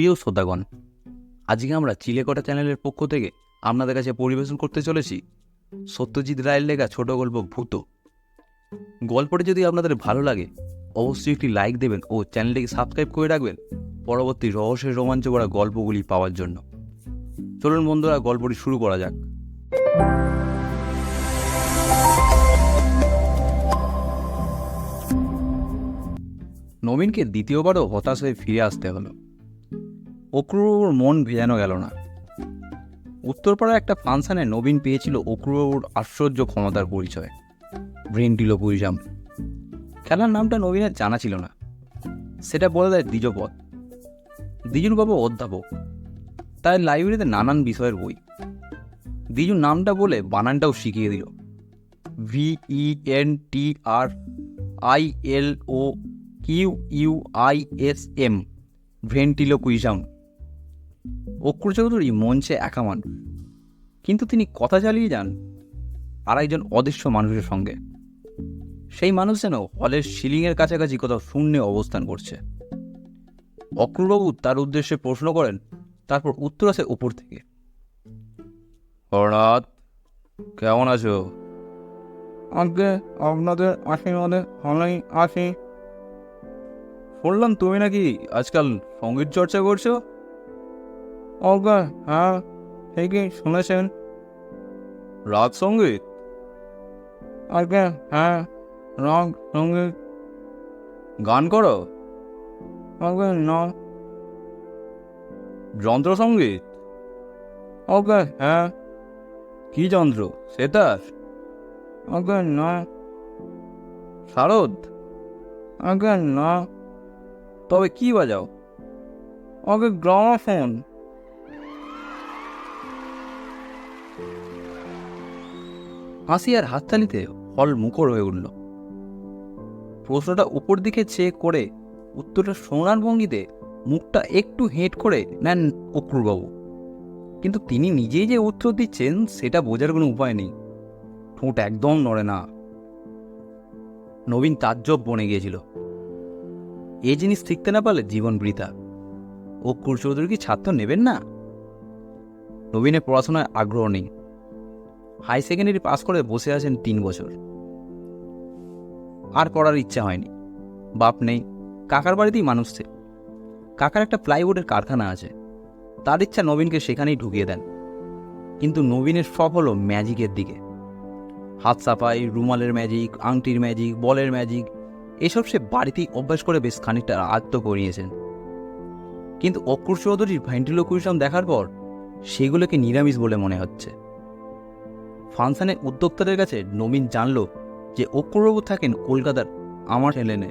প্রিয় শ্রোতাগণ, আজকে আমরা চিলেকটা চ্যানেলের পক্ষ থেকে আপনাদের কাছে পরিবেশন করতে চলেছি সত্যজিৎ রায়ের লেখা ছোট গল্প ভূত। গল্পটি যদি আপনাদের ভালো লাগে, অবশ্যই একটি লাইক দেবেন ও চ্যানেলটিকে সাবস্ক্রাইব করে রাখবেন পরবর্তী রহস্যের রোমাঞ্চ করা গল্পগুলি পাওয়ার জন্য। চলুন বন্ধুরা, গল্পটি শুরু করা যাক। নবীনকে দ্বিতীয়বারও হতাশ হয়ে ফিরে আসতে হলো। অক্রুবাবুর মন ভেজানো গেল না। উত্তরপাড়ার একটা ফাংশানে নবীন পেয়েছিল অক্রুবাবুর আশ্চর্য ক্ষমতার পরিচয়। ভ্রেন্টিলোপুইজাম খেলার নামটা নবীনের জানা ছিল না। সেটা বলে দেয় দ্বিজপদ। দ্বিজুনবাবু অধ্যাপক। তাই লাইব্রেরিতে নানান বিষয়ের বই। দ্বিজু নামটা বলে বানানটাও শিখিয়ে দিল। V E N T R I L O Q U I S M ventriloquism. Akru Chowdhury মঞ্চে একা মানুষ কিন্তু তিনি কথা চালিয়ে যান আর একজন অদৃশ্য মানুষের সঙ্গে। সেই মানুষ যেন হলের সিলিংয়ের কাছাকাছি কোথাও শূন্যে অবস্থান করছে। অক্রুবাবু তার উদ্দেশ্যে প্রশ্ন করেন তারপর উত্তর আসে উপর থেকে। হঠাৎ কেমন আছো? আজকে আপনাদের আশীর্বাদে ভালোই আছি। শুনলাম তুমি নাকি আজকাল সংগীত চর্চা করছ? ওকে হ্যাঁ ঠিকই শুনেছেন? রাগ সংগীত? আজকে হ্যাঁ রং সংগীত। গান করো? ওকে না। যন্ত্র সংগীত? ওকে হ্যাঁ। কি যন্ত্র? সেতার ওকে না। শারদ? ওকে না। তবে কি বাজাও? Okay gramophone. হাসি আর হাততালিতে হল মুখর হয়ে উঠল। প্রশ্নটা উপর দিকে চেয়ে করে উত্তরটা শোনার ভঙ্গিতে মুখটা একটু হেঁট করে নেন অক্রুরবাবু। কিন্তু তিনি নিজেই যে উত্তর দিচ্ছেন, সেটা বোঝার কোনো উপায় নেই। ঠোঁট একদম নড়ে না। নবীন তাজ্জব বনে গিয়েছিল। এই জিনিস শিখতে না পারলে জীবন বৃথা। অক্রুর চৌধুরী কি ছাত্র নেবেন না? নবীনের পড়াশোনায় আগ্রহ নেই। হাই সেকেন্ডারি পাস করে বসে আছেন তিন বছর। আর পড়ার ইচ্ছা হয়নি। বাপ নেই, কাকার বাড়িতেই মানুষ কাকার একটা প্লাইউডের কারখানা আছে। তার ইচ্ছা নবীনকে সেখানেই ঢুকিয়ে দেন। কিন্তু নবীনের সব হলো ম্যাজিকের দিকে। হাত সাফাই রুমালের ম্যাজিক, আংটির ম্যাজিক, বলের ম্যাজিক, এসব সে বাড়িতেই অভ্যাস করে বেশ খানিকটা আয়ত্ত করিয়েছেন। কিন্তু অক্কুর চৌধুরীর ভেন্টিলোকুইজম দেখার পর সেগুলোকে নিরামিষ বলে মনে হচ্ছে। ফাংশনের উদ্যোক্তাদের কাছে নবীন জানল যে অক্রুবাবু থাকেন কলকাতার আমার হেলেনে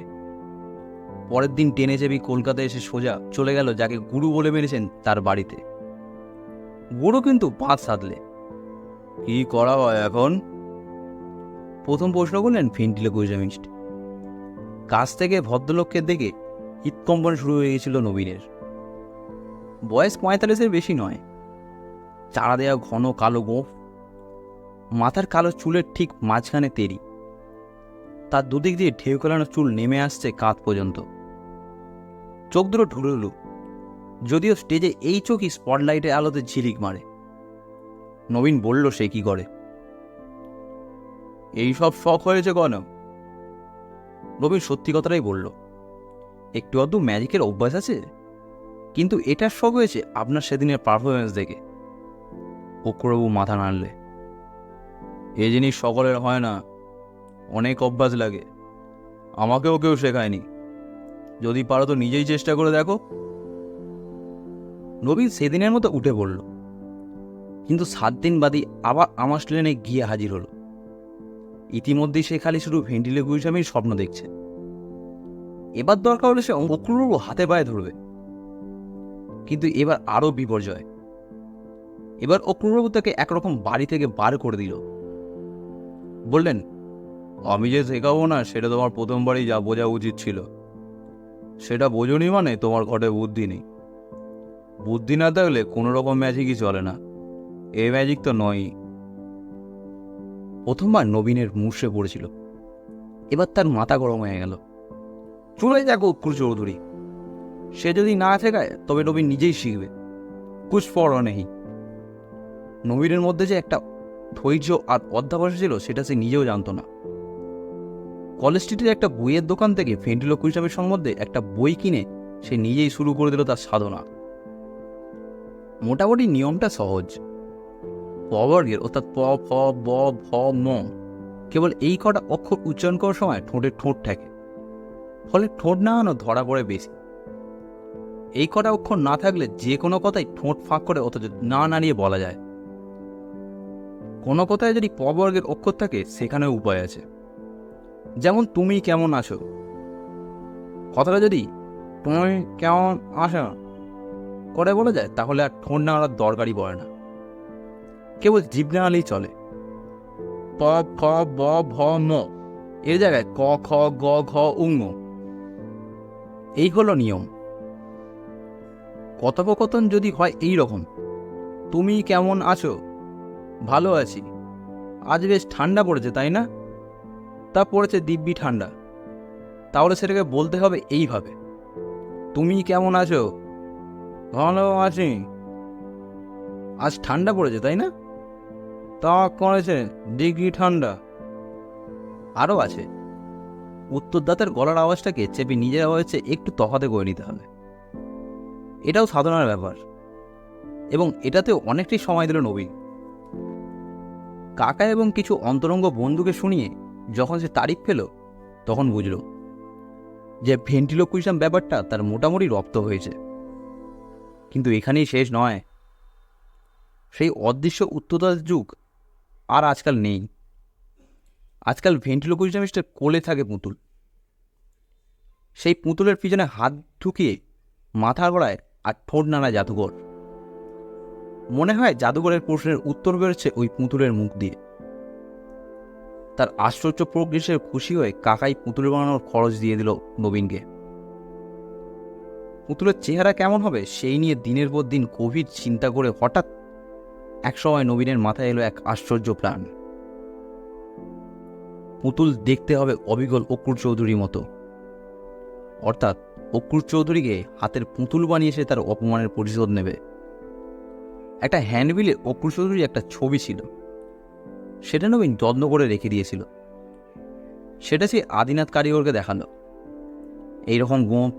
পরের দিন টেনে চেপি কলকাতায় এসে সোজা চলে গেল যাকে গুরু বলে মেরেছেন তার বাড়িতে। গুরু কিন্তু পাঁচ সাধলে কি করা হয় এখন? প্রথম প্রশ্ন করলেন ফিন্টিলো কুইজামিস্ট কাছ থেকে ভদ্রলোককে দেখে হৃৎকম্পন শুরু হয়ে গেছিল নবীনের। বয়স পঁয়তাল্লিশের বেশি নয়। চারা দেওয়া ঘন কালো গোঁফ মাথার কালো চুলের ঠিক মাঝখানে তেরি। তার দুদিক দিয়ে ঢেউ খেলানো চুল নেমে আসছে কাঁধ পর্যন্ত। চোখ দুটো ঢুলুলু। যদিও স্টেজে এই চোখই স্পটলাইটের আলোতে ঝিলিক মারে। নবীন বলল, সে কি করে? এই সব শখ হয়েছে কেন? নবীন সত্যি কথাটাই বলল, একটু আধটু ম্যাজিকের অভ্যাস আছে? কিন্তু এটার শখ হয়েছে আপনার সেদিনের পারফরমেন্স দেখে। অক্রবাবু মাথা নাড়লে। এ জিনিস সকলের হয় না। অনেক অভ্যাস লাগে। আমাকেও কেউ শেখায়নি। যদি পারো তো নিজেই চেষ্টা করে দেখো। নবীন সেদিনের মতো উঠে পড়ল। কিন্তু সাত দিন বাদই আবার আমার ট্রেনে গিয়ে হাজির হলো। ইতিমধ্যেই সে খালি শুধু ভেন্টিলে গুইসামেই স্বপ্ন দেখছে। এবার দরকার হলে সে অক্রুরও হাতে পায়ে ধরবে। কিন্তু এবার আরও বিপর্যয়। এবার অক্রুরবাবু তাকে একরকম বাড়ি থেকে বার করে দিল। বললেন, আমি যে শেখাবো না, সেটা তোমার প্রথমবারই যা বোঝা উচিত ছিল। সেটা বোঝনি মানে তোমার ঘটে বুদ্ধি নেই। বুদ্ধি না থাকলে কোনো রকম ম্যাজিকই চলে না। এ ম্যাজিক তো নয়ই। প্রথমবার নবীনের মুর্শে পড়েছিল। এবার তার মাথা গরম হয়ে গেল। চলে যাক অক্ষুর চৌধুরী, সে যদি না শেখায়, তবে নবীন নিজেই শিখবে। কুছ পর নেই। নবীনের মধ্যে যে একটা ধৈর্য আর অধ্যাবসা ছিল সেটা সে নিজেও জানতো না। কলেজ স্ট্রিটের একটা বইয়ের দোকান থেকে ভেন্টিলোকুইজমের সম্বন্ধে একটা বই কিনে সে নিজেই শুরু করে দিল তার সাধনা। মোটামুটি নিয়মটা সহজ। পবর্গের অর্থাৎ প, ফ, ব, ভ, ম কেবল এই কটা অক্ষর উচ্চারণ করার সময় ঠোঁটে ঠোঁট থাকে। ফলে ঠোঁট নাড়ানো ধরা পড়ে বেশি। এই কটা অক্ষর না থাকলে যে কোনো কথাই ঠোঁট ফাঁক করে অথচ না নাড়িয়ে বলা যায়। কোনো কথায় যদি প বর্গের অক্ষর থাকে, সেখানেও উপায় আছে। যেমন, তুমি কেমন আছো? কথাটা যদি, তুমি কেমন আছো? করে বলা যায়, তাহলে আর ঠোঁট নাড়ার দরকারই পড়ে না। কেবল জিভ নাড়ালেই চলে। প ফ ব, ভ ম এর জায়গায় ক, খ, গ, ঘ উঙ্গ এই হলো নিয়ম। কথোপকথন যদি হয় এই রকম তুমি কেমন আছো? ভালো আছি। আজ বেশ ঠান্ডা পড়েছে, তাই না? তা পড়েছে দিব্যি ঠান্ডা। তাহলে সেটাকে বলতে হবে এইভাবে। তুমি কেমন আছো? ভালো আছি। আজ ঠান্ডা পড়েছে, তাই না? তা করেছে ডিগ্রি ঠান্ডা। আরও আছে। উত্তরদাতার গলার আওয়াজটাকে চেপে নিজের আওয়াজে একটু তফাতে করে নিতে হবে। এটাও সাধনার ব্যাপার। এবং এটাতেও অনেকটাই সময় দিল নবীন কাকা এবং কিছু অন্তরঙ্গ বন্ধুকে শুনিয়ে যখন সে তারিখ পেল, তখন বুঝল যে ভেন্টিলোকুইজম ব্যাপারটা তার মোটামুটি রপ্ত হয়েছে। কিন্তু এখানেই শেষ নয়। সেই অদৃশ্য উত্তরদার যুগ আর আজকাল নেই। আজকাল ভেন্টিলোকুইজমিস্টের কোলে থাকে পুতুল। সেই পুতুলের পিছনে হাত ঢুকিয়ে মাথা গড়ায় আর ঠোঁট নাড়ায় জাদুঘর। মনে হয় জাদুঘরের প্রশ্নের উত্তর বেরোচ্ছে ওই পুতুলের মুখ দিয়ে। তার আশ্চর্য প্রোগ্রেসের খুশি হয়ে কাকাই পুতুল বানানোর খরচ দিয়ে দিল নবীনকে। পুতুলের চেহারা কেমন হবে সেই নিয়ে দিনের পর দিন গভীর চিন্তা করে হঠাৎ একসময় নবীনের মাথায় এলো এক আশ্চর্য প্ল্যান পুতুল দেখতে হবে অবিকল অক্রুর চৌধুরীর মতো। অর্থাৎ অক্রুর চৌধুরীকে হাতের পুতুল বানিয়ে সে তার অপমানের পরিশোধ নেবে। একটা হ্যান্ডবিলে অক্রুর চৌধুরীর একটা ছবি ছিল। সেটা নবীন যত্ন করে রেখে দিয়েছিল। সেটা সে আদিনাথ কারিগরকে দেখাল। এইরকম গোঁপ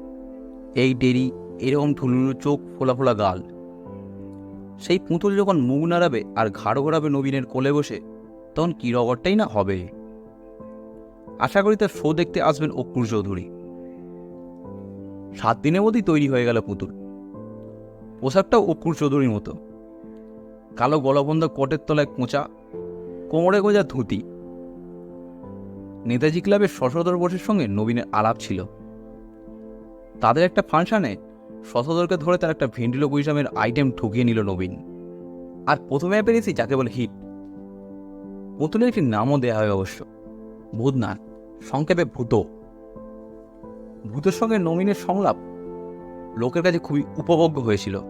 এই ডেরি, এরকম ঠুলুলু চোখ, ফোলা ফোলা গাল। সেই পুতুল যখন মুখ নাড়াবে আর ঘাড় ঘোরাবে নবীনের কোলে বসে, তখন কী রগরটাই না হবে? আশা করি তার শো দেখতে আসবেন অক্রুর চৌধুরী। সাত দিনের মধ্যেই তৈরি হয়ে গেল পুতুল। পোশাকটাও অক্রুর চৌধুরীর মতো। কালো গলবন্ধ কোটের তলায় কোঁচা, কোমরে গোঁজা ধুতি। নেতাজি ক্লাবের শশধর বোসের সঙ্গে নবীনের আলাপ ছিল। তাদের একটা ফাংশনে শশধরকে ধরে তার একটা ভেন্টিলোকুইজমের আইটেম ঠুকিয়ে নিল নবীন। আর প্রথমে পেরেছি যাকে বলে হিট। পুতুলের একটি নামও দেওয়া হয় অবশ্য, ভূতনাথ, সংক্ষেপে ভূত। ভূতের সঙ্গে নবীনের সংলাপ লোকের কাছে খুবই উপভোগ্য হয়েছিল।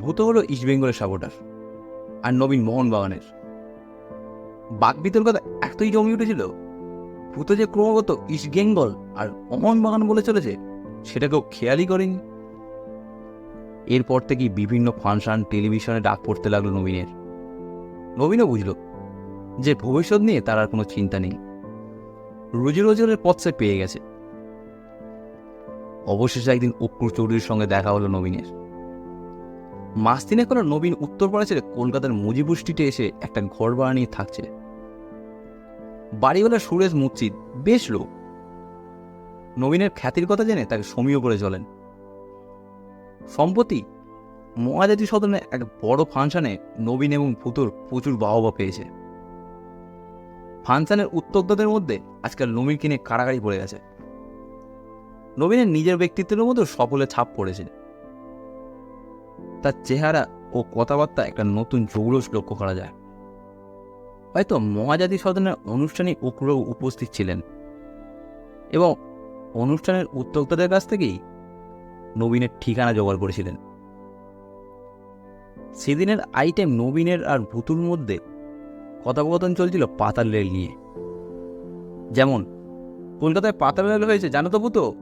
ভূত হলো ইস্টবেঙ্গলের সাপোর্টার আর নবীন মোহনবাগানের। বাক বিতর্কতা এতই জমি উঠেছিল, ভূত যে ক্রমাগত ইস্ট বেঙ্গল আর মোহনবাগান বলে চলেছে সেটা কেউ খেয়ালই করেনি। এরপর থেকেই বিভিন্ন ফাংশন টেলিভিশনে ডাক পড়তে লাগল নবীনের। নবীনও বুঝল যে ভবিষ্যৎ নিয়ে তার আর কোনো চিন্তা নেই। রোজি রোজগারের পথ সে পেয়ে গেছে। অবশেষে একদিন অক্রুর চৌধুরীর সঙ্গে দেখা হলো নবীনের। মাস তিনেক হলো নবীন উত্তরপাড়া ছেড়ে কলকাতার মুজিবুর স্ট্রিটে এসে একটা ঘর ভাড়া নিয়ে থাকছে। বাড়িওয়ালা সুরেশ মুচিত বেশ লোক। নবীনের খ্যাতির কথা জেনে তাকে সমীয় করে চলেন। সম্প্রতি মহাজাতি সদনে এক বড় ফাংশনে নবীন এবং ভূতর প্রচুর বাহবা পেয়েছে। ফাংশনের উদ্যোক্তাদের মধ্যে আজকাল নবীন কিনে কাড়াকাড়ি পড়ে গেছে। নবীনের নিজের ব্যক্তিত্বের মধ্যে সকলের ছাপ পড়েছে। তার চেহারা ও কথাবার্তা একটা নতুন জৌলস লক্ষ্য করা যায়। হয়তো মহাজাতি সদনের অনুষ্ঠানে উগ্র উপস্থিত ছিলেন। এবং অনুষ্ঠানের উদ্যোক্তাদের কাছ থেকেই নবীনের ঠিকানা জোগাড় করেছিলেন। সেদিনের আইটেম নবীনের আর ভুতুর মধ্যে কথোপকথন চলছিল পাতাল রেল নিয়ে। যেমন, কলকাতায় পাতাল রেল হয়েছে, জানো তো ভূতো?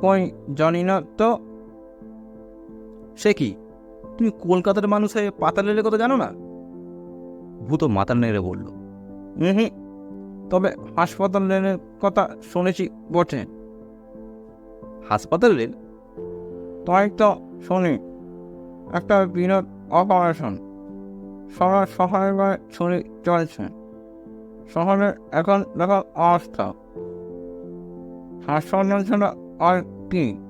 কই, জানি না তো। সে কি? তুমি কলকাতার মানুষ হয়ে পাতালের কথা জানো না? ভূত মাথা নেড়ে বলল। হুম তবে হাসপাতাল হাসপাতালের কথা শুনেছি বটে। হাসপাতালের তাই তো শুনি। একটা বিনোদ অপারেশন। সারা শহরে ছড়ি চলছে। শহরে এখন দেখা অবস্থা। হাসপাতাল ছাড়া আর কি?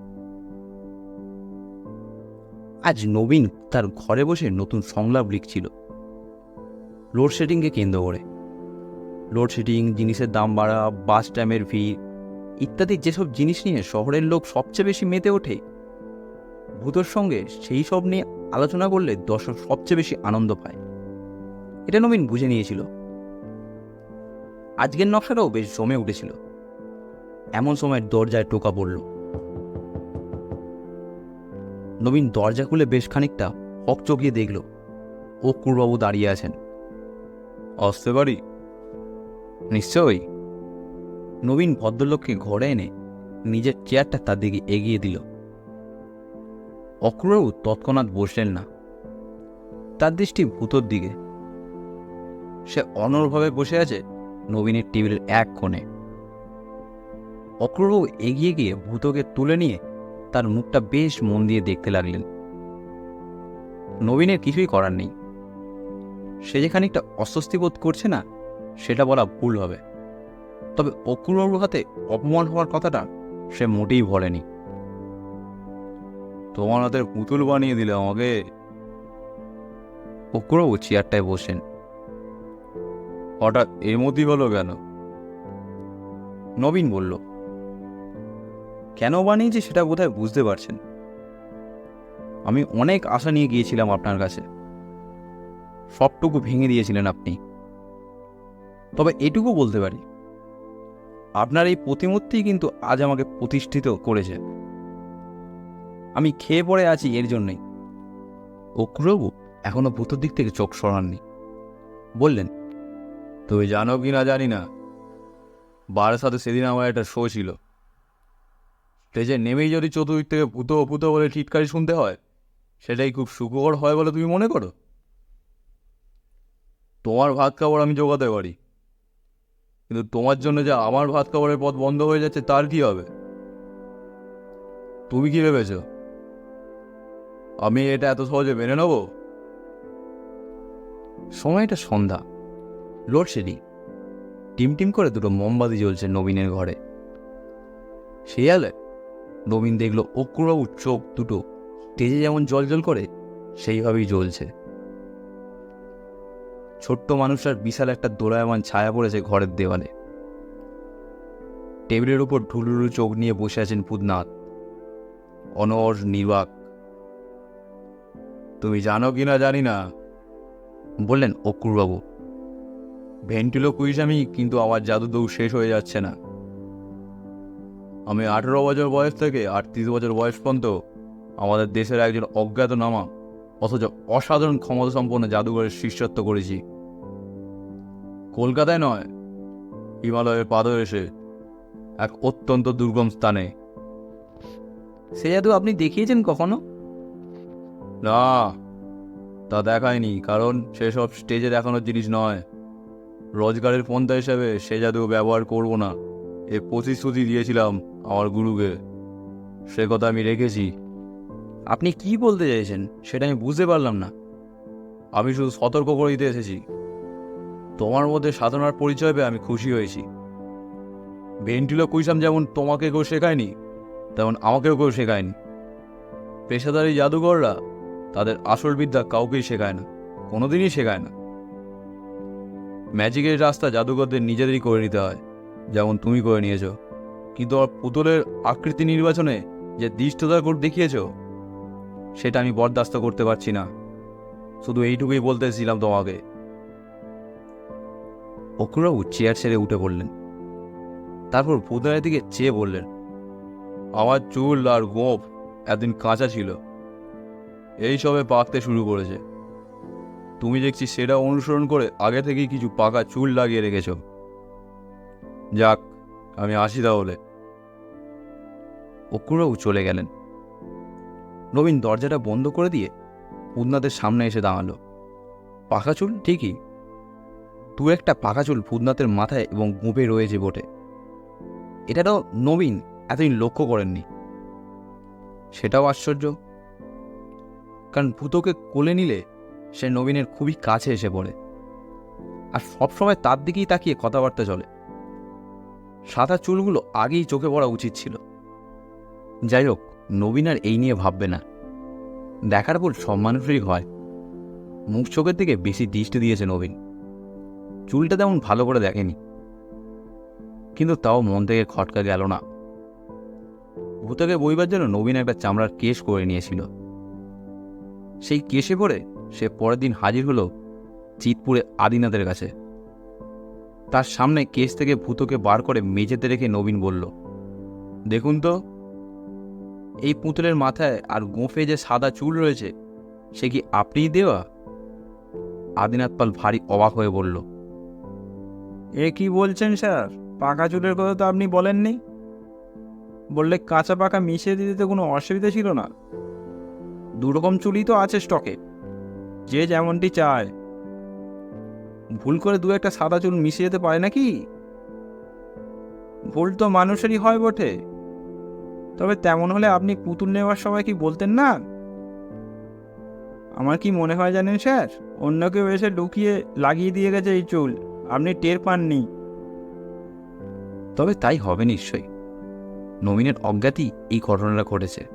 আজ নবীন তার ঘরে বসে নতুন সংলাপ লিখছিল। লোডশেডিংকে কেন্দ্র করে। লোডশেডিং জিনিসের দাম বাড়া বাস ট্যামের ভিড়, ইত্যাদি যেসব জিনিস নিয়ে শহরের লোক সবচেয়ে বেশি মেতে ওঠে, ভূতর সঙ্গে সেই সব নিয়ে আলোচনা করলে দর্শক সবচেয়ে বেশি আনন্দ পায়। এটা নবীন বুঝে নিয়েছিল। আজকের নকশাটাও বেশ জমে উঠেছিল। এমন সময় দরজায় টোকা পড়ল। নবীন দরজা খুলে বেশ খানিকটা হক চকিয়ে দেখল। অক্রুরবাবু দাঁড়িয়ে আছেন। আসতে পারি? নিশ্চয়ই। নবীন ভদ্রলোককে ঘরে এনে নিজের চেয়ারটা তার দিকে এগিয়ে দিল। অক্রুরবাবু তৎক্ষণাৎ বসলেন না। তার দৃষ্টি ভূতর দিকে। সে অনড়ভাবে বসে আছে নবীনের টেবিলের এক কোণে। অক্রুরবাবু এগিয়ে গিয়ে ভূতকে তুলে নিয়ে তার মুখটা বেশ মন দিয়ে দেখতে লাগলেন। নবীনের কিছুই করার নেই। সে যে খানিকটা অস্বস্তি বোধ করছে না, সেটা বলা ভুল হবে। তবে অক্রুরবাবুর হাতে অপমান হওয়ার কথাটা সে মোটেই ভরেনি তোমার হাতের পুতুল বানিয়ে দিলে আমাকে। অক্রুরবাবু চেয়ারটায় বসেন। হঠাৎ এর মধ্যেই হলো কেন? নবীন বলল কেন বানিয়েছি সেটা বোধহয় বুঝতে পারছেন। আমি অনেক আশা নিয়ে গিয়েছিলাম আপনার কাছে। সবটুকু ভেঙে দিয়েছিলেন আপনি। তবে এটুকু বলতে পারি, আপনার এই প্রতিমূর্তি কিন্তু আজ আমাকে প্রতিষ্ঠিত করেছে। আমি খেয়ে পড়ে আছি এর জন্যই। অক্রবাবু এখনও ভূতর দিক থেকে চোখ সরাননি। বললেন, তুমি জানো কি না জানি না। বারের সাথে সেদিন আমার একটা শো ছিল। স্টেজে নেমেই যদি চতুর্দিক থেকে ভূত ভূত বলে টিটকারি শুনতে হয়, সেটাই খুব সুখকর হয় বলে তুমি মনে করো? তোমার ভাত খাবার আমি জোগাতে পারি। কিন্তু তোমার জন্য যে আমার ভাত খাবারের পথ বন্ধ হয়ে যাচ্ছে, তার কি হবে? তুমি কি ভেবেছ? আমি এটা এত সহজে মেনে নেব? সময়টা সন্ধ্যা। লোডশেডিং টিম টিম করে দুটো মোমবাতি জ্বলছে নবীনের ঘরে। আলে নবীন দেখল অক্রুবাবুর চোখ দুটো। স্টেজে যেমন জল জল করে, সেইভাবেই জ্বলছে। ছোট্ট মানুষটার বিশাল একটা দোলায়মান ছায়া পড়েছে ঘরের দেওয়ালে। টেবিলের উপর ঢুলুরু চোখ নিয়ে বসে আছেন পুদনাথ অনর, নির্বাক। তুমি জানো কি না জানি না, বললেন অক্রুরবাবু ভেন্টিলো কুইজ আমি, কিন্তু আমার জাদু দৌড় শেষ হয়ে যাচ্ছে না। আমি আঠেরো বছর বয়স থেকে আটত্রিশ বছর বয়স পর্যন্ত আমাদের দেশের একজন অজ্ঞাত নামা অথচ অসাধারণ ক্ষমতা সম্পন্ন জাদুঘরের শিষ্যত্ব করেছি। কলকাতায় নয় হিমালয়ের পাদদেশে এক অত্যন্ত দুর্গম স্থানে। সে জাদু আপনি দেখিয়েছেন কখনো? না তা দেখায়নি কারণ সেসব স্টেজে দেখানোর জিনিস নয়। রোজগারের পন্থা হিসেবে সে জাদু ব্যবহার করব না। এ প্রতিশ্রুতি দিয়েছিলাম আমার গুরুকে। সে কথা আমি রেখেছি। আপনি কি বলতে চাইছেন? সেটা আমি বুঝতে পারলাম না। আমি শুধু সতর্ক করে দিতে এসেছি। তোমার মধ্যে সাধনার পরিচয় পেয়ে আমি খুশি হয়েছি। ভেন্টিলো কুইসাম যেমন তোমাকে কেউ শেখায়নি তেমন আমাকেও কেউ শেখায়নি। পেশাদারি জাদুঘররা তাদের আসল বিদ্যা কাউকেই শেখায় না কোনোদিনই শেখায় না। ম্যাজিকের রাস্তা জাদুঘরদের নিজেদেরই করে নিতে হয়। যেমন তুমি করে নিয়েছো। কিন্তু আমার পুতুলের আকৃতি নির্বাচনে যে দৃষ্টতা দেখিয়েছো, সেটা আমি বরদাস্ত করতে পারছি না। শুধু এইটুকুই বলতে বলতেছিলাম তোমাকে। অক্রুবাবু চেয়ার ছেড়ে উঠে পড়লেন। তারপর ভূতনের দিকে চেয়ে বললেন, আমার চুল আর গোপ এতদিন কাঁচা ছিল। এই সবে পাকতে শুরু করেছে। তুমি দেখছি সেটা অনুসরণ করে আগে থেকেই কিছু পাকা চুল লাগিয়ে রেখেছো। যাক, আমি আসি তাহলে। অক্রুবাবু চলে গেলেন। নবীন দরজাটা বন্ধ করে দিয়ে পুদনাথের সামনে এসে দাঁড়াল। পাকা চুল? ঠিকই। দু একটা পাকা চুল ফুদনাথের মাথায় এবং গুঁপে রয়েছে বটে। এটা তো নবীন এতদিন লক্ষ্য করেননি। সেটাও আশ্চর্য। কারণ ভূতকে কোলে নিলে সে নবীনের খুবই কাছে এসে পড়ে। আর সবসময় তার দিকেই তাকিয়ে কথাবার্তা চলে। সাদা চুলগুলো আগেই চোখে পড়া উচিত ছিল। যাই হোক নবীন আর এই নিয়ে ভাববে না। দেখার ভুল সব মানুষেরই হয়। মুখ চোখের দিকে বেশি দৃষ্টি দিয়েছে নবীন। চুলটা তেমন ভালো করে দেখেনি। কিন্তু তাও মন থেকে খটকা গেল না। ভূতকে বইবার জন্য নবীন একটা চামড়ার কেশ করে নিয়েছিল। সেই কেশে পরে সে পরের দিন হাজির হলো চিতপুরে আদিনাথের কাছে। তার সামনে কেস থেকে ভূতকে বার করে মেঝেতে রেখে নবীন বলল, দেখুন তো, এই পুতুলের মাথায় আর গোঁফে যে সাদা চুল রয়েছে, সে কি আপনিই দেওয়া? আদিনাথ পাল ভারী অবাক হয়ে বলল, এ কি বলছেন স্যার? পাকা চুলের কথা তো আপনি বলেননি? বললে কাঁচা পাকা মিশিয়ে দিতে তো কোনো অসুবিধা ছিল না। দুরকম চুলই তো আছে স্টকে। যে যেমনটি চায় ভুল করে দু একটা সাদা চুল মিশে যেতে পারে নাকি? ভুল তো মানুষেরই হয় বটে। তবে তেমন হলে আপনি পুতুল নেওয়ার সময় কি বলতেন না? আমার কি মনে হয় জানেন স্যার? অন্য কেউ এসে লুকিয়ে লাগিয়ে দিয়ে গেছে এই চুল। আপনি টের পাননি। তবে তাই হবে নিশ্চয়ই। নবীনের অজ্ঞাতি এই ঘটনাটা ঘটেছে।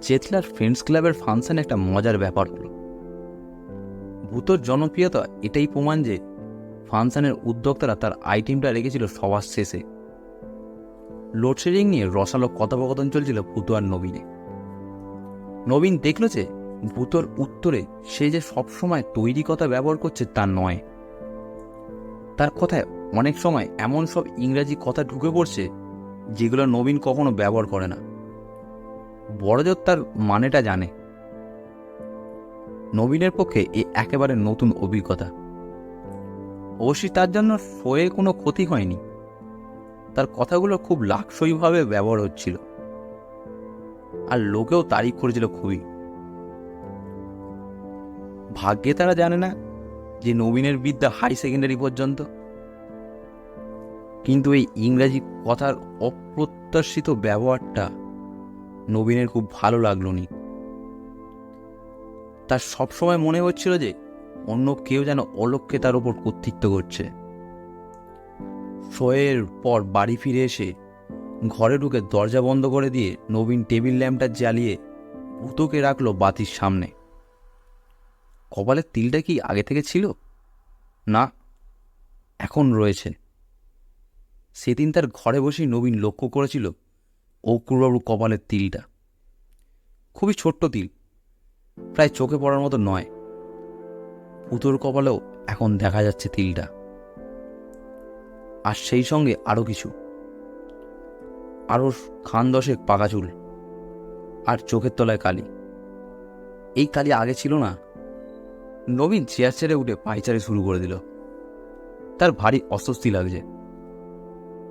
চেতলার ফ্রেন্ডস ক্লাবের ফাংশন একটা মজার ব্যাপার হলো। ভূতর জনপ্রিয়তা, এটাই প্রমাণ যে ফাংশনের উদ্যোক্তারা তার আইটেমটা রেখেছিল সবার শেষে। লোডশেডিং নিয়ে রসালো কথোপকথন চলছিল ভূত আর নবীনে নবীন দেখল যে ভূতর উত্তরে সে যে সবসময় তৈরি কথা ব্যবহার করছে তা নয়। তার কথায় অনেক সময় এমন সব ইংরাজি কথা ঢুকে পড়ছে যেগুলো নবীন কখনো ব্যবহার করে না। বড়জোর তার মানেটা জানে। নবীনের পক্ষে এ একেবারে নতুন অভিজ্ঞতা। অবশ্যই তার জন্য শোয়ে কোনো ক্ষতি হয়নি। তার কথাগুলো খুব লাকসইভাবে ব্যবহার হচ্ছিল। আর লোকেও তারিফ করেছিল খুবই। ভাগ্যে তারা জানে না যে নবীনের বিদ্যা হাই সেকেন্ডারি পর্যন্ত। কিন্তু এই ইংরাজি কথার অপ্রত্যাশিত ব্যবহারটা নবীনের খুব ভালো লাগল নি। তার সবসময় মনে হচ্ছিল যে অন্য কেউ যেন অলক্ষ্যে তার ওপর কর্তৃত্ব করছে। শোয়ের পর বাড়ি ফিরে এসে ঘরে ঢুকে দরজা বন্ধ করে দিয়ে নবীন টেবিল ল্যাম্পটা জ্বালিয়ে ভূতকে রাখল বাতির সামনে। কপালের তিলটা কি আগে থেকে ছিল? না, এখন রয়েছে। সেদিন তার ঘরে বসেই নবীন লক্ষ্য করেছিল অক্রুবাবুর কপালের তিলটা। খুবই ছোট্ট তিল। প্রায় চোখে পড়ার মতো নয়। পুতোর কপালেও এখন দেখা যাচ্ছে তিলটা। আর সেই সঙ্গে আরও কিছু। আরও খান দশেক পাকা চুল। আর চোখের তলায় কালি। এই কালি আগে ছিল না। নবীন চেয়ার ছেড়ে উঠে পাইচারে শুরু করে দিল। তার ভারী অস্বস্তি লাগছে।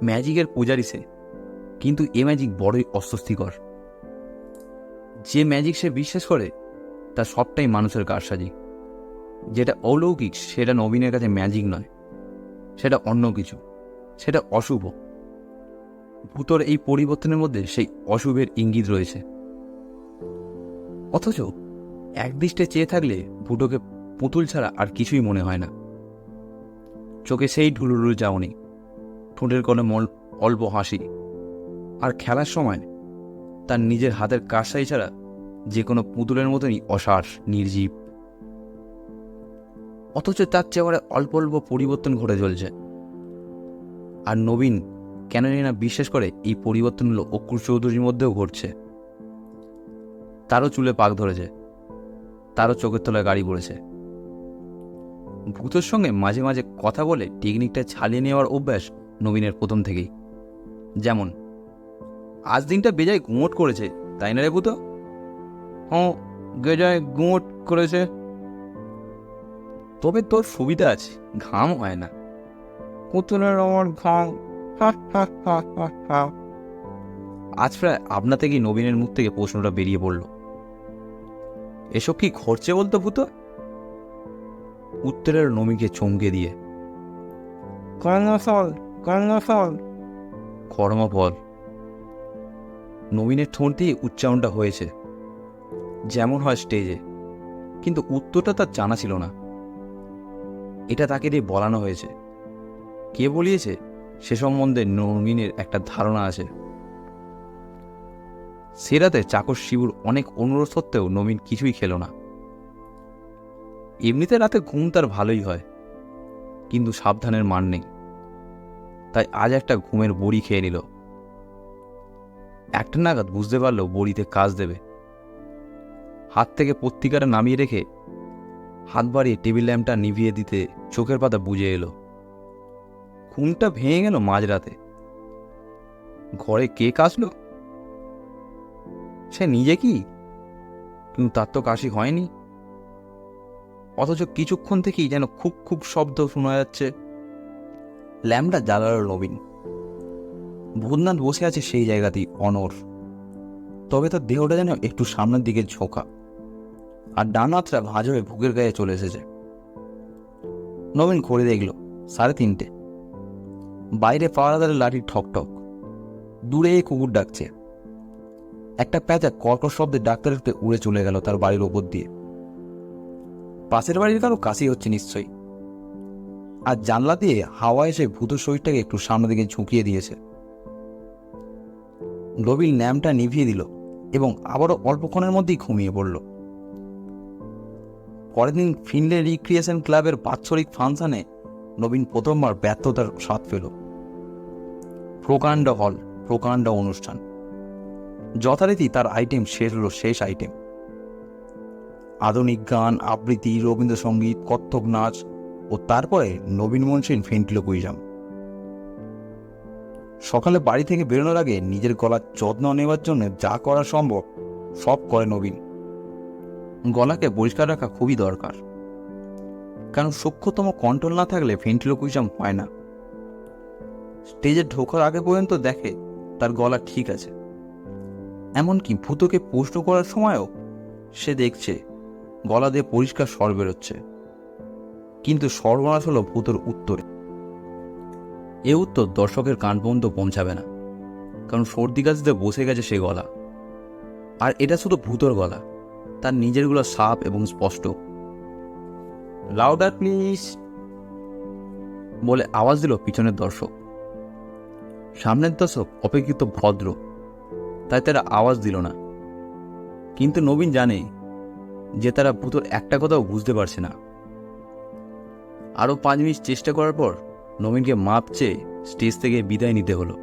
ম্যাজিকের পূজারি সে। কিন্তু এ ম্যাজিক বড়ই অস্বস্তিকর। যে ম্যাজিক সে বিশ্বাস করে তা সবটাই মানুষের কারসাজি। যেটা অলৌকিক, সেটা নবীনের কাছে ম্যাজিক নয়। সেটা অন্য কিছু। সেটা অশুভ। ভূতর এই পরিবর্তনের মধ্যে সেই অশুভের ইঙ্গিত রয়েছে। অথচ একদৃষ্টে চেয়ে থাকলে ভুটোকে পুতুল ছাড়া আর কিছুই মনে হয় না। চোখে সেই ঢুলুলু যাওনি। ঠোঁটের কোণে মল অল্প হাসি। আর খেলার সময় তার নিজের হাতের কাজটাই ছাড়া যে কোনো পুতুলের মতনই অসার, নির্জীব। অথচ তার চেয়ে অল্প অল্প পরিবর্তন ঘটে চলছে। আর নবীন কেন না বিশ্বাস করে এই পরিবর্তনগুলো অক্রুর চৌধুরীর মধ্যেও ঘটছে। তারও চুলে পাক ধরেছে। তারও চোখের তলায় গাড়ি পড়েছে। ভূতের সঙ্গে মাঝে মাঝে কথা বলে টেকনিকটা ছালিয়ে নেওয়ার অভ্যাস নবীনের প্রথম থেকেই। যেমন, আজ দিনটা বেজায় গুমোট করেছে, তাই না রে ভূত? হ্যাঁ গেজায় গুঁট করেছে। তবে তোর সুবিধা আছে ঘাম হয় না। পুতুলের আমার ঘাম। আজ প্রায় আপনা থেকেই নবীনের মুখ থেকে প্রশ্নটা বেরিয়ে পড়ল। এসব কি ঘটছে বলতো ভূত? উত্তরের নবীনকে চমকে দিয়ে কর্ণফল কর্ণফল। কর্মফল। নবীনের ঠোঁট দিয়ে উচ্চারণটা হয়েছে। যেমন হয় স্টেজে, কিন্তু উত্তরটা তার জানা ছিল না। এটা তাকে দিয়ে বলানো হয়েছে। কে বলিয়েছে? সে সম্বন্ধে নবীনের একটা ধারণা আছে। সে রাতে চাকর শিবুর অনেক অনুরোধ সত্ত্বেও নবীন কিছুই খেলো না। এমনিতে রাতে ঘুম তার ভালোই হয়, কিন্তু সাবধানের মান নেই। তাই আজ একটা ঘুমের বড়ি খেয়ে নিল। একটা নাগাদ বুঝতে পারল বড়িতে কাজ দেবে। হাত থেকে পত্রিকাটা নামিয়ে রেখে হাত বাড়িয়ে টেবিল ল্যাম্পটা নিভিয়ে দিতে চোখের পাতা বুঝে এলো। ঘুমটা ভেঙে গেল মাঝরাতে। ঘরে কে কাশলো? সে নিজে কি? কিন্তু তার তো কাশি হয়নি। অথচ কিছুক্ষণ থেকেই যেন খুব খুব শব্দ শোনা যাচ্ছে। ল্যাম্পটা জ্বালালো নবীন। ভূতনাথ বসে আছে সেই জায়গাতেই অনর তবে তার দেহটা যেন একটু সামনের দিকে ঝোঁকা। আর ডান হাতটা ভাঁজ হয়ে বুকের গায়ে চলে এসেছে। নবীন করে দেখল, সাড়ে তিনটে। বাইরে পাওয়াদারের লাঠি ঠক ঠক। দূরে কুকুর ডাকছে। একটা প্যাঁচা কর্কশ শব্দে ডাক্তারের উড়ে চলে গেল তার বাড়ির ওপর দিয়ে। পাশের বাড়ির কারও কাশি হচ্ছে নিশ্চয়ই। আর জানলা দিয়ে হাওয়া এসে ভূত শরীরটাকে একটু সামনের দিকে ঝুঁকিয়ে দিয়েছে। নবীন ল্যাম্পটা নিভিয়ে দিল এবং আবারও অল্পক্ষণের মধ্যেই ঘুমিয়ে পড়ল। পরের দিন ফিনলে রিক্রিয়েশন ক্লাবের বাৎসরিক ফাংশনে নবীন প্রথমবার ব্যর্থতার স্বাদ পেল। প্রকাণ্ড হল, প্রকাণ্ড অনুষ্ঠান। যথারীতি তার আইটেম শেষ হলো শেষ আইটেম। আধুনিক গান, আবৃত্তি, রবীন্দ্রসঙ্গীত, কত্থক নাচ ও তারপরে নবীন মনসেন মনসিন ভেন্টিলোকুইজাম সকালে বাড়ি থেকে বেরোনোর আগে নিজের গলার যত্ন নেওয়ার জন্য যা করা সম্ভব সব করে নবীন। গলাকে পরিষ্কার রাখা খুবই দরকার। কারণ সূক্ষ্মতম কন্ট্রোল না থাকলে ভেন্টিলোকুইজাম হয় না। স্টেজে ঢোকার আগে পর্যন্ত দেখে তার গলা ঠিক আছে। এমনকি ভূতকে প্রশ্ন করার সময়ও সে দেখছে গলা দিয়ে পরিষ্কার স্বর বেরোচ্ছে। কিন্তু সর্বনাশ হলো ভূতর উত্তরে। এ উত্তর দর্শকের কান পর্যন্ত পৌঁছাবে না। কারণ সর্দি কাশিতে বসে গেছে সে গলা। আর এটা শুধু ভূতর গলা। তার নিজেরগুলো সাপ এবং স্পষ্ট। লাউডার প্লিজ, বলে আওয়াজ দিল পিছনের দর্শক। সামনের দর্শক অপেক্ষিত ভদ্র, তাই তারা আওয়াজ দিল না। কিন্তু নবীন জানে যে তারা ভূতর একটা কথাও বুঝতে পারছে না। আরও পাঁচ মিনিট চেষ্টা করার পর নবীনকে মাপ চেয়ে স্টেজ থেকে বিদায় নিতে হলো।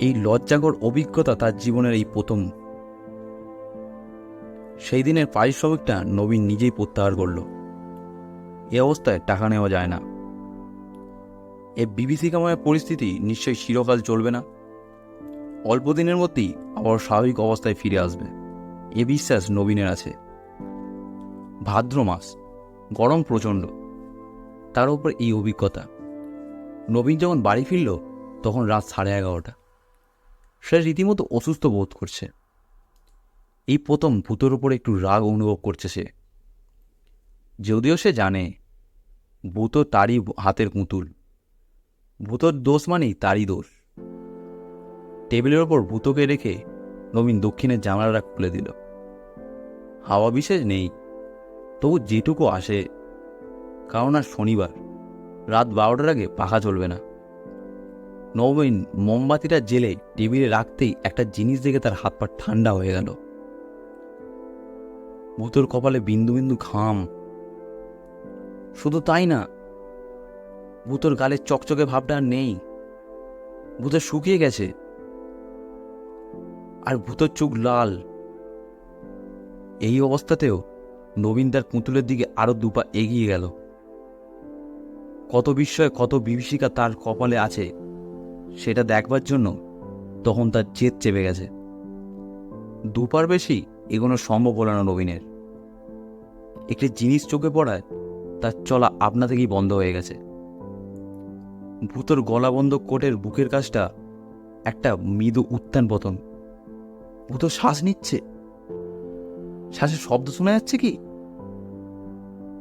এই লজ্জাকর অভিজ্ঞতা তার জীবনের এই প্রথম সেই দিনের পারিশ্রমিকটা নবীন নিজেই প্রত্যাহার করল। এ অবস্থায় টাকা নেওয়া যায় না। এ বিভীষিকাময় পরিস্থিতি নিশ্চয়ই চিরকাল চলবে না। অল্প দিনের মধ্যেই আবার স্বাভাবিক অবস্থায় ফিরে আসবে। এ বিশ্বাস নবীনের আছে। ভাদ্র মাস, গরম প্রচণ্ড। তার উপর এই অভিজ্ঞতা। নবীন যখন বাড়ি ফিরল, তখন রাত সাড়ে এগারোটা। সে রীতিমতো অসুস্থ বোধ করছে। এই প্রথম ভূতের উপর একটু রাগ অনুভব করছে সে। যদিও সে জানে, ভূত তারই হাতের পুতুল। ভূতর দোষ মানেই তারই দোষ। টেবিলের ওপর ভূতকে রেখে নবীন দক্ষিণের জানালাটা খুলে দিল। হাওয়া বিশেষ নেই, তবু যেটুকু আসে, কারণ আর শনিবার, রাত বারোটার আগে পাখা চলবে না। নবীন মোমবাতিটা জেলে টেবিলে রাখতেই একটা জিনিস দেখে তার হাত পা ঠান্ডা হয়ে গেল। ভূতর কপালে বিন্দু বিন্দু ঘাম। শুধু তাই না ভূতর গালের চকচকে ভাবটা আর নেই। ভূতের শুকিয়ে গেছে। আর ভূতর চোখ লাল। এই অবস্থাতেও নবীন তার পুতুলের দিকে আরও দুপা এগিয়ে গেল। কত বিস্ময়, কত বিভীষিকা তার কপালে আছে, সেটা দেখবার জন্য তখন তার জেদ চেপে গেছে। দুপার বেশি এগোনো সম্ভব হলো না নবীনের। একটি জিনিস চোখে পড়ায়, তার চলা আপনা থেকেই বন্ধ হয়ে গেছে। ভূতর গলা বন্ধ কোটের বুকের কাজটা একটা মৃদু উত্থান পতন। ও তো শ্বাস নিচ্ছে। শ্বাসের শব্দ শোনা যাচ্ছে কি?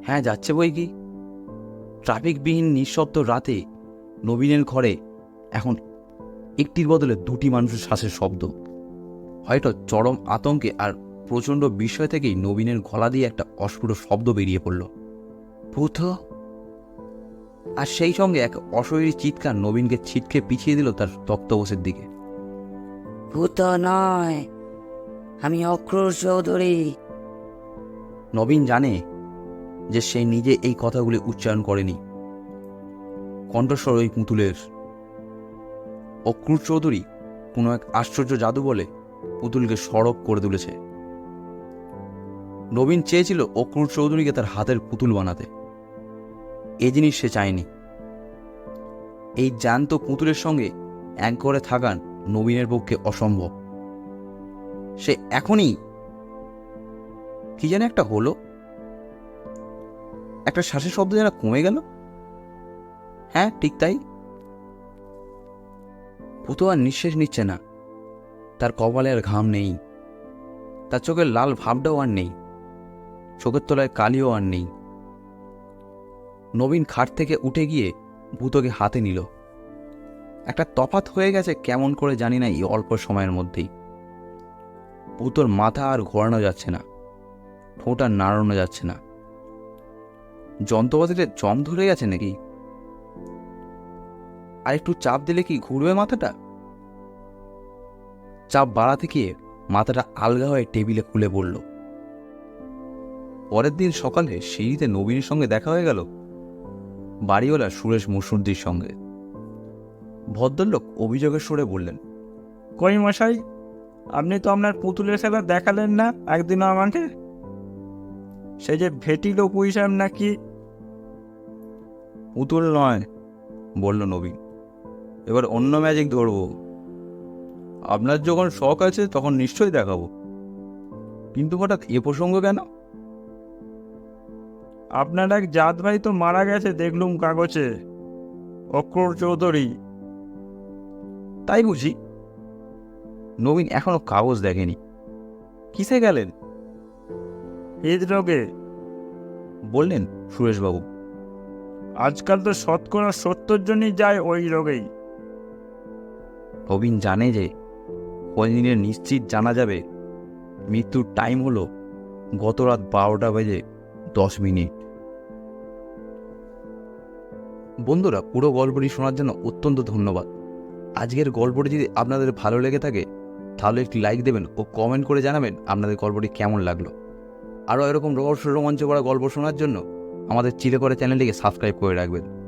হ্যাঁ যাচ্ছে বই কি? ট্রাফিকবিহীন নিঃশব্দ রাতে নবীনের ঘরে এখন একটির বদলে দুটি মানুষের শ্বাসের শব্দ। হয়তো চরম আতঙ্কে আর প্রচণ্ড বিস্ময় থেকেই নবীনের গলা দিয়ে একটা অস্ফুট শব্দ বেরিয়ে পড়ল। ভূত আর সেই সঙ্গে এক অশরীরী চিৎকার নবীনকে ছিটকে পিছিয়ে দিল তার তক্তবসের দিকে। ভূত নয় আমি অক্রোশ চৌধুরী। নবীন জানে যে সে নিজে এই কথাগুলি উচ্চারণ করেনি। কণ্ঠস্বর ওই পুতুলের। অক্রুর চৌধুরী কোনো এক আশ্চর্য জাদু বলে পুতুলকে সরব করে তুলেছে। নবীন চেয়েছিল অক্রুর চৌধুরীকে তার হাতের পুতুল বানাতে। এ জিনিস সে চায়নি। এই জ্যান্ত পুতুলের সঙ্গে এক করে থাকান নবীনের পক্ষে অসম্ভব। সে এখনই কি যেন একটা হলো? একটা শ্বাসের শব্দ যেন কমে গেল? হ্যাঁ ঠিক তাই। ভূতো আর নিঃশ্বাস নিচ্ছে না। তার কপালে আর ঘাম নেই। তার চোখের লাল ভাবটাও আর নেই। চোখের তলায় কালিও আর নেই। নবীন খাট থেকে উঠে গিয়ে ভূতকে হাতে নিল। একটা তফাত হয়ে গেছে কেমন করে জানি না এই অল্প সময়ের মধ্যেই। ভূতর মাথা আর ঘোরানো যাচ্ছে না। ঠোঁট আর নাড়ানো যাচ্ছে না। যন্ত্রপাতিতে জম ধরে গেছে নাকি? আর একটু চাপ দিলে কি ঘুরবে মাথাটা? চাপ বাড়াতে গিয়ে মাথাটা আলগা হয়ে টেবিলে খুলে পড়ল। পরের দিন সকালে সিঁড়িতে নবীনের সঙ্গে দেখা হয়ে গেল বাড়িওয়ালা সুরেশ মুসুর্দির সঙ্গে। ভদ্রলোক অভিযোগের সুরে বললেন কই মশাই আপনি তো আপনার পুতুলের খেলা দেখালেন না একদিনও আমাকে? সে যে ভেটিল পুইসাম নাকি? পুতুল নয় বলল নবীন এবার অন্য ম্যাজিক ধরবো। আপনার যখন শখ আছে তখন নিশ্চয়ই দেখাবো। কিন্তু হঠাৎ এ প্রসঙ্গ কেন? আপনার এক জাত ভাই তো মারা গেছে দেখলুম কাগজে। অক্রোর চৌধুরী। তাই বুঝি। নবীন এখনও কাগজ দেখেনি। কিসে গেলেন? হৃদরোগে বললেন সুরেশবাবু। আজকাল তো শতকরা সত্তর জনই যায় ওই রোগেই। নবীন জানে যে কদিনের নিশ্চিত জানা যাবে। মৃত্যুর টাইম হলো গত রাত বারোটা বেজে দশ মিনিট। বন্ধুরা, পুরো গল্পটি শোনার জন্য অত্যন্ত ধন্যবাদ। আজকের গল্পটি যদি আপনাদের ভালো লেগে থাকে, তাহলে একটি লাইক দেবেন ও কমেন্ট করে জানাবেন আপনাদের গল্পটি কেমন লাগল। আরও এরকম রহস্য রোমাঞ্চ করা গল্প শোনার জন্য আমাদের চিলে করে চ্যানেলটিকে সাবস্ক্রাইব করে রাখবেন।